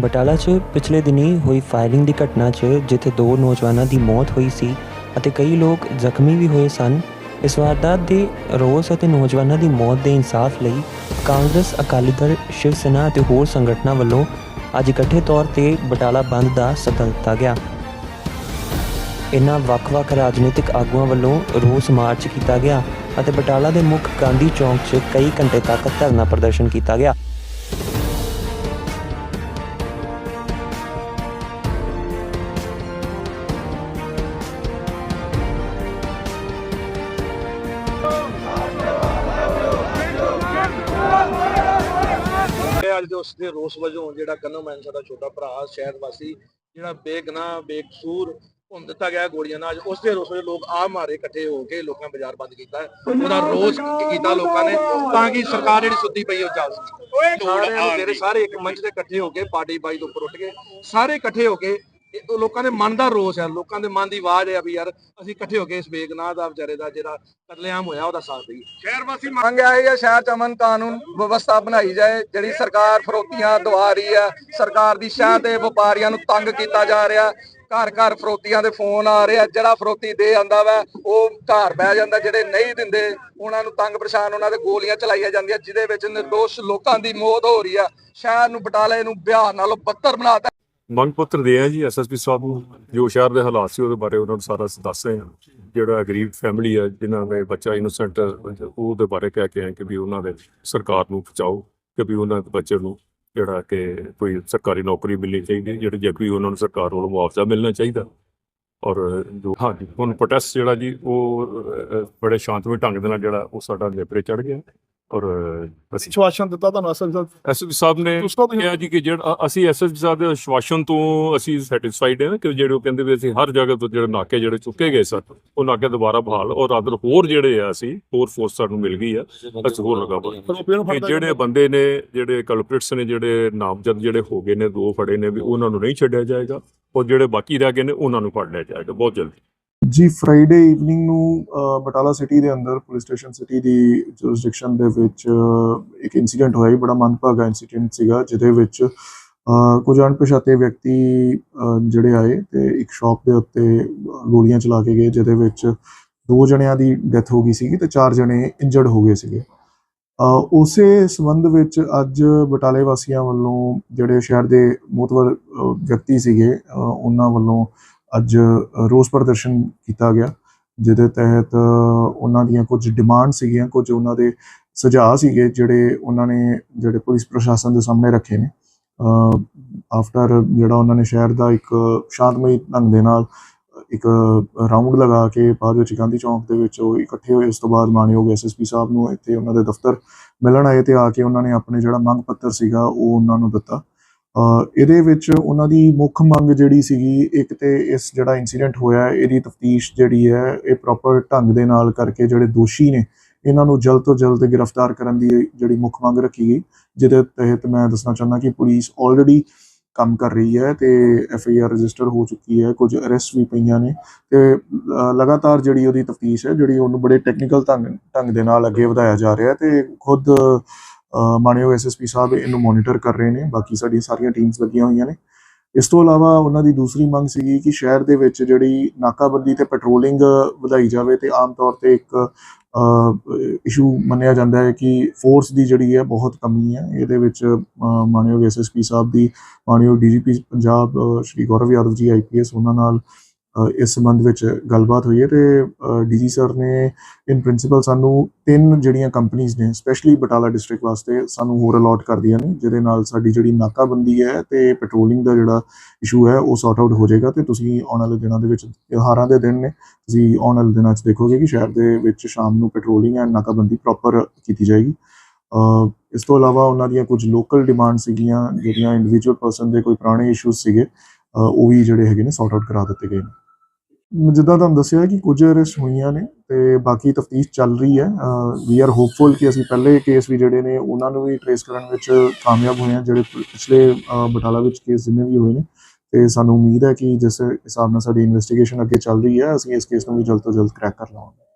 ਬਟਾਲਾ 'ਚ ਪਿਛਲੇ ਦਿਨੀ ਹੋਈ ਫਾਇਰਿੰਗ ਦੀ ਘਟਨਾ 'ਚ ਜਿੱਥੇ ਦੋ ਨੌਜਵਾਨਾਂ ਦੀ ਮੌਤ ਹੋਈ ਸੀ ਅਤੇ ਕਈ ਲੋਕ ਜ਼ਖਮੀ ਵੀ ਹੋਏ ਸਨ, ਇਸ ਵਾਰਦਾਤ ਦੇ ਰੋਸ ਅਤੇ ਨੌਜਵਾਨਾਂ ਦੀ ਮੌਤ ਦੇ ਇਨਸਾਫ ਲਈ ਕਾਂਗਰਸ, ਅਕਾਲੀ ਦਲ, ਸ਼ਿਵ ਸੈਨਾ ਅਤੇ ਹੋਰ ਸੰਗਠਨਾਂ ਵੱਲੋਂ ਅੱਜ ਇਕੱਠੇ ਤੌਰ ਤੇ ਬਟਾਲਾ ਬੰਦ ਦਾ ਸੱਦਾ ਦਿੱਤਾ ਗਿਆ। ਇਨ੍ਹਾਂ ਵੱਖ-ਵੱਖ ਰਾਜਨੀਤਿਕ ਆਗੂਆਂ ਵੱਲੋਂ ਰੋਸ ਮਾਰਚ ਕੀਤਾ ਗਿਆ ਅਤੇ ਬਟਾਲਾ ਦੇ ਮੁੱਖ ਗਾਂਧੀ ਚੌਂਕ 'ਚ ਕਈ ਘੰਟੇ ਤੱਕ ਧਰਨਾ ਪ੍ਰਦਰਸ਼ਨ ਕੀਤਾ ਗਿਆ। ਅੱਜ ਦੇ ਉਸ ਦੇ ਰੋਸ ਵਜੋਂ ਜਿਹੜਾ ਕਨਮ ਮੈਨ ਸਾਡਾ ਛੋਟਾ ਭਰਾ ਸ਼ਹਿਰ ਵਾਸੀ ਜਿਹੜਾ ਬੇਗਨਾ ਬੇਕਸੂਰ ਭੁੰਨ ਦਿੱਤਾ ਗਿਆ ਗੋਲੀਆਂ ਨਾਲ ਉਸ ਦੇ ਰੋਸ ਵਜੋਂ ਲੋਕ ਆ ਮਾਰੇ ਇਕੱਠੇ ਹੋ ਕੇ ਲੋਕਾਂ ਨੇ ਬਾਜ਼ਾਰ ਬੰਦ ਕੀਤਾ। ਉਹਦਾ ਰੋਸ ਕੀਤਾ ਲੋਕਾਂ ਨੇ ਤਾਂ ਕਿ ਸਰਕਾਰ ਜਿਹੜੀ ਸੁੱਤੀ ਪਈ ਉਹ ਚੱਲ ਸਕੇ ਸਾਰੇ ਸਾਰੇ ਇੱਕ ਮੰਚ ਤੇ ਇਕੱਠੇ ਹੋ ਕੇ ਪਾਰਟੀ ਬਾਈ ਦੇ ਉੱਪਰ ਉੱਠ ਕੇ ਸਾਰੇ ਇਕੱਠੇ ਹੋ ਕੇ ਇਹ ਉਹ ਲੋਕਾਂ ਦੇ ਮਨ ਦਾ ਰੋਸ ਹੈ ਲੋਕਾਂ ਦੇ ਮਨ ਦੀ ਆਵਾਜ਼ ਹੈ ਵੀ ਯਾਰ ਅਸੀਂ ਇਕੱਠੇ ਹੋ ਕੇ ਇਸ ਬੇਗਨਾਹ ਦਾ ਵਿਚਾਰੇ ਦਾ ਜਿਹੜਾ ਕਤਲੇਆਮ ਹੋਇਆ ਉਹਦਾ ਸਾਥ ਦਈਏ। ਸ਼ਹਿਰ ਵਾਸੀ ਮੰਗ ਹੈ ਸ਼ਹਿਰ ਚ ਅਮਨ ਕਾਨੂੰਨ ਵਿਵਸਥਾ ਬਣਾਈ ਜਾਏ ਜਿਹੜੀ ਸਰਕਾਰ ਫਰੋਤੀਆਂ ਦਵਾ ਰਹੀ ਹੈ ਸਰਕਾਰ ਦੀ ਸ਼ਾਹ ਤੇ ਵਪਾਰੀਆਂ ਨੂੰ ਤੰਗ ਕੀਤਾ ਜਾ ਰਿਹਾ ਘਰ ਘਰ ਫਰੋਤੀਆਂ ਦੇ ਫੋਨ ਆ ਰਹੇ ਆ ਜਿਹੜਾ ਫਰੋਤੀ ਦੇ ਆਂਦਾ ਵਾ ਉਹ ਘਰ ਬਹਿ ਜਾਂਦਾ ਜਿਹੜੇ ਨਹੀਂ ਦਿੰਦੇ ਉਹਨਾਂ ਨੂੰ ਤੰਗ ਪਰੇਸ਼ਾਨ ਉਹਨਾਂ ਦੇ ਗੋਲੀਆਂ ਚਲਾਈਆਂ ਜਾਂਦੀਆਂ ਜਿਹਦੇ ਵਿੱਚ ਨਿਰਦੋਸ਼ ਲੋਕਾਂ ਦੀ ਮੌਤ ਹੋ ਰਹੀ ਆ ਸ਼ਹਿਰ ਨੂੰ ਬਟਾਲੇ ਨੂੰ ਬਿਹਾਰ ਨਾਲੋਂ ਬੱਤਰ ਬਣਾਤਾ ਮੰਗ ਪੱਤਰ ਦੇ ਆ ਜੀ ਐਸਐਸਪੀ ਸਾਹਿਬ ਨੂੰ, ਜੋ ਸ਼ਹਿਰ ਦੇ ਹਾਲਾਤ ਸੀ ਉਹਦੇ ਬਾਰੇ ਉਹਨਾਂ ਨੂੰ ਸਾਰਾ ਦੱਸ ਰਹੇ ਹਾਂ ਜਿਹੜਾ ਗਰੀਬ ਫੈਮਿਲੀ ਆ, ਜਿਨ੍ਹਾਂ ਦੇ ਬੱਚਾ ਇਨੋਸੈਂਟ ਉਹਦੇ ਬਾਰੇ ਕਹਿ ਕੇ ਆਏ ਕਿ ਵੀ ਉਹਨਾਂ ਦੇ ਸਰਕਾਰ ਨੂੰ ਬਚਾਓ, ਕਿ ਵੀ ਉਹਨਾਂ ਦੇ ਬੱਚੇ ਨੂੰ ਜਿਹੜਾ ਕਿ ਕੋਈ ਸਰਕਾਰੀ ਨੌਕਰੀ ਮਿਲਣੀ ਚਾਹੀਦੀ, ਜਿਹੜੇ ਜੇ ਉਹਨਾਂ ਨੂੰ ਸਰਕਾਰ ਵੱਲੋਂ ਮੁਆਵਜ਼ਾ ਮਿਲਣਾ ਚਾਹੀਦਾ। ਔਰ ਜੋ ਹਾਂਜੀ, ਹੁਣ ਪ੍ਰੋਟੈਸਟ ਜਿਹੜਾ ਜੀ, ਉਹ ਬੜੇ ਸ਼ਾਂਤਮਈ ਢੰਗ ਦੇ ਨਾਲ ਜਿਹੜਾ ਉਹ ਸਾਡਾ ਨੇਪਰੇ ਚੜ ਗਿਆ। ਔਰ ਅਸੀਂ ਸ਼ਵਾਸ਼ਨ ਦਿੱਤਾ ਤੁਹਾਨੂੰ ਅਸਲ ਵਿੱਚ ਐਸਐਸਪੀ ਸਾਹਿਬ ਨੇ ਉਸ ਤੋਂ ਤੁਸੀਂ ਕਿਹਾ ਜੀ ਕਿ ਜਿਹੜਾ ਅ- ਅਸੀਂ ਐਸਐਸਪੀ ਸਾਹਿਬ ਦੇ ਆਸ਼ਵਾਸਨ ਤੋਂ ਅਸੀਂ ਸੈਟੀਸਫਾਈਡ ਹਾਂ ਕਿ ਜਿਹੜੇ ਉਹ ਕਹਿੰਦੇ ਵੀ ਅਸੀਂ ਹਰ ਜਗ੍ਹਾ ਤੋਂ ਜਿਹੜੇ ਨਾਕੇ ਜਿਹੜੇ ਚੁੱਕੇ ਗਏ ਸਨ ਉਹ ਨਾਕੇ ਦੁਬਾਰਾ ਬਹਾਲ ਔਰ ਅਦਰ ਹੋਰ ਜਿਹੜੇ ਆ ਅਸੀਂ ਹੋਰ ਫੋਰਸ ਸਾਨੂੰ ਮਿਲ ਗਈ ਆ ਅਸੀਂ ਹੋਰ ਆਰੋਪੀਆਂ ਨੂੰ ਕਿ ਫੜਦਾ ਜਿਹੜੇ ਬੰਦੇ ਨੇ ਜਿਹੜੇ ਕਲਪ੍ਰਿਟਸ ਨੇ ਜਿਹੜੇ ਨਾਮਜ਼ਦ ਜਿਹੜੇ ਹੋ ਗਏ ਨੇ ਦੋ ਫੜੇ ਨੇ ਵੀ ਉਹਨਾਂ ਨੂੰ ਨਹੀਂ ਛੱਡਿਆ ਜਾਏਗਾ ਔਰ ਜਿਹੜੇ ਬਾਕੀ ਰਹਿ ਗਏ ਨੇ ਉਹਨਾਂ ਨੂੰ ਫੜ ਲਿਆ ਜਾਏਗਾ ਬਹੁਤ ਜਲਦੀ। ਜੀ ਫਰਾਈਡੇ ਈਵਨਿੰਗ ਨੂੰ ਬਟਾਲਾ ਸਿਟੀ ਦੇ ਅੰਦਰ ਪੁਲਿਸ ਸਟੇਸ਼ਨ ਸਿਟੀ ਦੀ ਜੁਰਿਸਡਿਕਸ਼ਨ ਦੇ ਵਿੱਚ ਇੱਕ ਇਨਸੀਡੈਂਟ ਹੋਇਆ ਬੜਾ ਮੰਦਭਾਗਾ ਇਨਸੀਡੈਂਟ ਸੀਗਾ, ਜਿਹਦੇ ਵਿੱਚ ਕੁਝ ਅਣਪਛਾਤੇ ਵਿਅਕਤੀ ਜਿਹੜੇ ਆਏ ਤੇ ਇੱਕ ਸ਼ਾਪ ਦੇ ਉੱਤੇ ਗੋਲੀਆਂ ਚਲਾ ਕੇ ਗਏ, ਜਿਹਦੇ ਵਿੱਚ ਦੋ ਜਣਿਆਂ ਦੀ ਡੈਥ ਹੋ ਗਈ ਸੀਗੀ ਤੇ ਚਾਰ ਜਣੇ ਇੰਜਰਡ ਹੋ ਗਏ ਸੀਗੇ। ਉਸੇ ਸੰਬੰਧ ਵਿੱਚ ਅੱਜ ਬਟਾਲੇ ਵਾਸੀਆਂ ਵੱਲੋਂ ਜਿਹੜੇ ਸ਼ਹਿਰ ਦੇ ਮੋਤਵਰ ਵਿਅਕਤੀ ਸੀਗੇ ਉਹਨਾਂ ਵੱਲੋਂ ਅੱਜ ਰੋਸ ਪ੍ਰਦਰਸ਼ਨ ਕੀਤਾ ਗਿਆ, ਜਿਹਦੇ ਤਹਿਤ ਉਹਨਾਂ ਦੀਆਂ ਕੁਝ ਡਿਮਾਂਡ ਸੀਗੀਆਂ, ਕੁਝ ਉਹਨਾਂ ਦੇ ਸੁਝਾਅ ਸੀਗੇ, ਜਿਹੜੇ ਉਹਨਾਂ ਨੇ, ਜਿਹੜੇ ਪੁਲਿਸ ਪ੍ਰਸ਼ਾਸਨ ਦੇ ਸਾਹਮਣੇ ਰੱਖੇ ਨੇ। ਆਫਟਰ ਜਿਹੜਾ ਉਹਨਾਂ ਨੇ ਸ਼ਹਿਰ ਦਾ ਇੱਕ ਸ਼ਾਂਤਮਈ ਢੰਗ ਦੇ ਨਾਲ ਇੱਕ ਰਾਉਂਡ ਲਗਾ ਕੇ ਬਾਅਦ ਵਿੱਚ ਗਾਂਧੀ ਚੌਂਕ ਦੇ ਵਿੱਚ ਉਹ ਇਕੱਠੇ ਹੋਏ, ਉਸ ਤੋਂ ਬਾਅਦ ਮਾਨਯੋਗ ਐਸਐਸਪੀ ਸਾਹਿਬ ਨੂੰ ਇੱਥੇ ਉਹਨਾਂ ਦੇ ਦਫ਼ਤਰ ਮਿਲਣ ਆਏ ਤੇ ਆ ਕੇ ਉਹਨਾਂ ਨੇ ਆਪਣੇ ਜਿਹੜਾ ਮੰਗ ਪੱਤਰ ਸੀਗਾ ਉਹ ਉਹਨਾਂ ਨੂੰ ਦਿੱਤਾ। ਇਹਦੇ ਵਿੱਚ ਉਹਨਾਂ ਦੀ ਮੁੱਖ ਮੰਗ ਜਿਹੜੀ ਸੀਗੀ, ਇੱਕ ਤੇ ਇਸ ਜਿਹੜਾ ਇਨਸੀਡੈਂਟ ਹੋਇਆ, ਇਹਦੀ ਤਫਤੀਸ਼ ਜਿਹੜੀ ਹੈ, ਇਹ ਪ੍ਰੋਪਰ ਢੰਗ ਦੇ ਨਾਲ ਕਰਕੇ ਜਿਹੜੇ ਦੋਸ਼ੀ ਨੇ, ਇਹਨਾਂ ਨੂੰ ਜਲਦ ਤੋਂ ਜਲਦ ਗ੍ਰਿਫਤਾਰ ਕਰਨ ਦੀ ਜਿਹੜੀ ਮੁੱਖ ਮੰਗ ਰੱਖੀ ਗਈ, ਜਿਹਦੇ ਤਹਿਤ ਮੈਂ ਦੱਸਣਾ ਚਾਹੁੰਦਾ ਕਿ ਪੁਲਿਸ ਆਲਰੇਡੀ ਕੰਮ ਕਰ ਰਹੀ ਹੈ ਤੇ ਐਫ ਆਈ ਆਰ ਰਜਿਸਟਰ ਹੋ ਚੁੱਕੀ ਹੈ, ਕੁਝ ਅਰੈਸਟ ਵੀ ਪਈਆਂ ਨੇ ਤੇ ਲਗਾਤਾਰ ਜਿਹੜੀ ਉਹਦੀ ਤਫਤੀਸ਼ ਹੈ, ਜਿਹੜੀ ਉਹਨੂੰ ਬੜੇ ਟੈਕਨੀਕਲ ਢੰਗ ਢੰਗ ਦੇ ਨਾਲ ਅੱਗੇ ਵਧਾਇਆ ਜਾ ਰਿਹਾ ਹੈ ਤੇ ਖੁਦ ਮਾਨਯੋਗ ਐਸਐਸਪੀ ਸਾਹਿਬ ਇਹਨੂੰ ਮੋਨੀਟਰ ਕਰ ਰਹੇ ਨੇ ਬਾਕੀ ਸਾਡੀਆਂ ਸਾਰੀਆਂ ਟੀਮਸ ਲੱਗੀਆਂ ਹੋਈਆਂ ਨੇ। ਇਸ ਤੋਂ ਇਲਾਵਾ ਉਹਨਾਂ ਦੀ ਦੂਸਰੀ ਮੰਗ ਸੀਗੀ ਕਿ ਸ਼ਹਿਰ ਦੇ ਵਿੱਚ ਜਿਹੜੀ ਨਾਕਾਬੰਦੀ ਤੇ ਪੈਟਰੋਲਿੰਗ ਵਧਾਈ ਜਾਵੇ ਤੇ ਆਮ ਤੌਰ ਤੇ ਇੱਕ ਇਸ਼ੂ ਮੰਨਿਆ ਜਾਂਦਾ ਹੈ ਕਿ ਫੋਰਸ ਦੀ ਜਿਹੜੀ ਹੈ ਬਹੁਤ ਕਮੀ ਹੈ। ਇਹਦੇ ਵਿੱਚ ਅ, ਮਾਨਯੋਗ ਐਸਐਸਪੀ ਸਾਹਿਬ ਦੀ ਮਾਨਯੋਗ ਡੀਜੀਪੀ ਪੰਜਾਬ ਸ਼੍ਰੀ ਗੌਰਵ ਯਾਦਵ ਜੀ ਆਈਪੀਐਸ ਉਹਨਾਂ ਨਾਲ ਇਸ ਸੰਬੰਧ ਵਿੱਚ ਗੱਲਬਾਤ ਹੋਈ ਹੈ ਤੇ ਡੀਜੀ ਸਰ ਨੇ ਇਨ ਪ੍ਰਿੰਸੀਪਲ ਸਾਨੂੰ ਤਿੰਨ ਜਿਹੜੀਆਂ ਕੰਪਨੀਆਂ ਨੇ ਸਪੈਸ਼ਲੀ ਬਟਾਲਾ ਡਿਸਟ੍ਰਿਕਟ ਵਾਸਤੇ ਸਾਨੂੰ ਹੋਰ ਅਲਾਟ ਕਰਦੀਆਂ ਨੇ, ਜਿਹਦੇ ਨਾਲ ਸਾਡੀ ਜਿਹੜੀ ਨਾਕਾਬੰਦੀ ਹੈ ਤੇ ਪੈਟਰੋਲਿੰਗ ਦਾ ਜਿਹੜਾ ਇਸ਼ੂ ਹੈ ਉਹ ਸੌਰਟ ਆਊਟ ਹੋ ਜਾਏਗਾ ਤੇ ਤੁਸੀਂ ਆਉਣ ਵਾਲੇ ਦਿਨਾਂ ਦੇ ਵਿੱਚ ਤਿਉਹਾਰਾਂ ਦੇ ਦਿਨ ਨੇ, ਤੁਸੀਂ ਆਉਣ ਵਾਲੇ ਦਿਨਾਂ 'ਚ ਦੇਖੋਗੇ ਕਿ ਸ਼ਹਿਰ ਦੇ ਵਿੱਚ ਸ਼ਾਮ ਨੂੰ ਪੈਟਰੋਲਿੰਗ ਐਂਡ ਨਾਕਾਬੰਦੀ ਪ੍ਰੋਪਰ ਕੀਤੀ ਜਾਏਗੀ। ਇਸ ਤੋਂ ਇਲਾਵਾ ਉਹਨਾਂ ਦੀਆਂ ਕੁਝ ਲੋਕਲ ਡਿਮਾਂਡ ਸੀਗੀਆਂ, ਜਿਹੜੀਆਂ ਇੰਡੀਵਿਜੂਅਲ ਪਰਸਨ ਦੇ ਕੋਈ ਪੁਰਾਣੇ ਇਸ਼ੂਜ਼ ਸੀਗੇ ਉਹ ਵੀ ਜਿਹੜੇ ਹੈਗੇ ਨੇ ਸੌਰਟ ਆਊਟ ਕਰਾ ਦਿੱਤੇ ਗਏ ਨੇ। ਜਿੱਦਾਂ ਤੁਹਾਨੂੰ ਦੱਸਿਆ ਕਿ ਕੁਝ ਅਰੈਸਟ ਹੋਈਆਂ ਨੇ ਤੇ ਬਾਕੀ ਤਫਤੀਸ਼ ਚੱਲ ਰਹੀ ਹੈ। ਵੀ ਆਰ ਹੋਪਫੁਲ ਕਿ ਅਸੀਂ ਪਹਿਲੇ ਕੇਸ ਵੀ ਜਿਹੜੇ ਨੇ ਉਹਨਾਂ ਨੂੰ ਵੀ ਟ੍ਰੇਸ ਕਰਨ ਵਿੱਚ ਕਾਮਯਾਬ ਹੋਏ ਹਾਂ, ਜਿਹੜੇ ਪਿਛਲੇ ਬਟਾਲਾ ਵਿੱਚ ਕੇਸ ਜਿੰਨੇ ਵੀ ਹੋਏ ਨੇ। ਤੇ ਸਾਨੂੰ ਉਮੀਦ ਹੈ ਕਿ ਜਿਸ ਹਿਸਾਬ ਨਾਲ ਸਾਡੀ ਇਨਵੈਸਟੀਗੇਸ਼ਨ ਅੱਗੇ ਚੱਲ ਰਹੀ ਹੈ, ਅਸੀਂ ਇਸ ਕੇਸ ਨੂੰ ਵੀ ਜਲਦ ਤੋਂ ਜਲਦ ਕ੍ਰੈਕ ਕਰ ਲਵਾਂਗੇ।